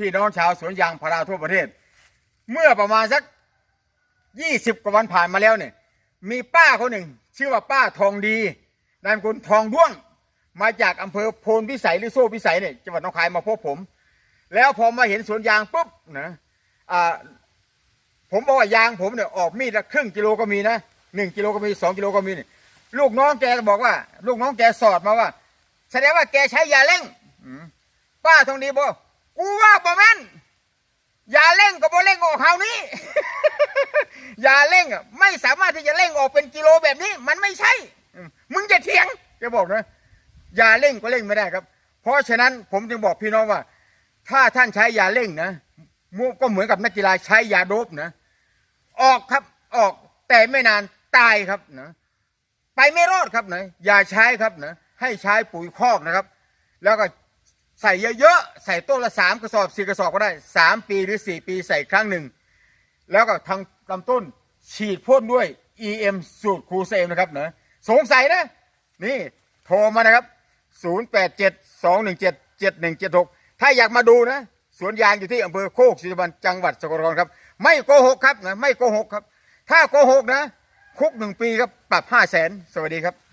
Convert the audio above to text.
พี่น้องชาวสวนยางพาราทั่วประเทศ เมื่อประมาณสักยี่สิบกว่าวันผ่านมาแล้วเนี่ย มีป้าคนหนึ่ง ชื่อว่าป้าทองดีนามสกุลทองด้วง มาจากอำเภอโพนพิสัยหรือโซ่พิสัยเนี่ยจังหวัดหนองคายมาพบผม แล้วพอมาเห็นสวนยางปุ๊บนะอ่าผมบอกว่ายางผมเนี่ยออกมีดละครึ่งกิโลก็มีนะหนึ่งกิโลก็มีสองกิโลก็มีเนี่ยลูกน้องแกบอกว่า ลูกน้องแกสอดมาว่า แสดงว่าแกใช้ยาเร่งป้าทองดีบอก กูว่าประมาณยาเร่งก็บ่เร่งออกเฮานี้ อย่าเร่งอะไม่สามารถที่จะเร่งออกเป็นกิโลแบบนี้ มันไม่ใช่ มึงจะเถียงแกบอกนะอย่าเร่งก็เร่งไม่ได้ครับ เพราะฉะนั้นผมจึงบอกพี่น้องว่า ถ้าท่านใช้ยาเร่งนะมุก็เหมือนกับนักกีฬาใช้ยาโดบนะ ออกครับออกแต่ไม่นานตายครับนะไปไม่รอดครับนะอย่าใช้ครับนะให้ใช้ปุ๋ยคอกนะครับ แล้วก็ ใส่เยอะๆ ใส่ต้นละสามกระสอบสี่กระสอบก็ได้สามปีหรือสี่ปีใส่ครั้งหนึ่ง แล้วก็ทางลำต้นฉีดพ่นด้วย EM สูตรครูเซมนะครับเนะสงสัยนะ นี่โทรมานะครับ 0872177176 ถ้าอยากมาดูนะ สวนยางอยู่ที่อำเภอโคกศรีสุพรรณจังหวัดสกลนครครับ ไม่โกหกครับนะไม่โกหกครับ ถ้าโกหกนะ คุกหนึ่งปีครับปรับห้าแสนสวัสดีครับ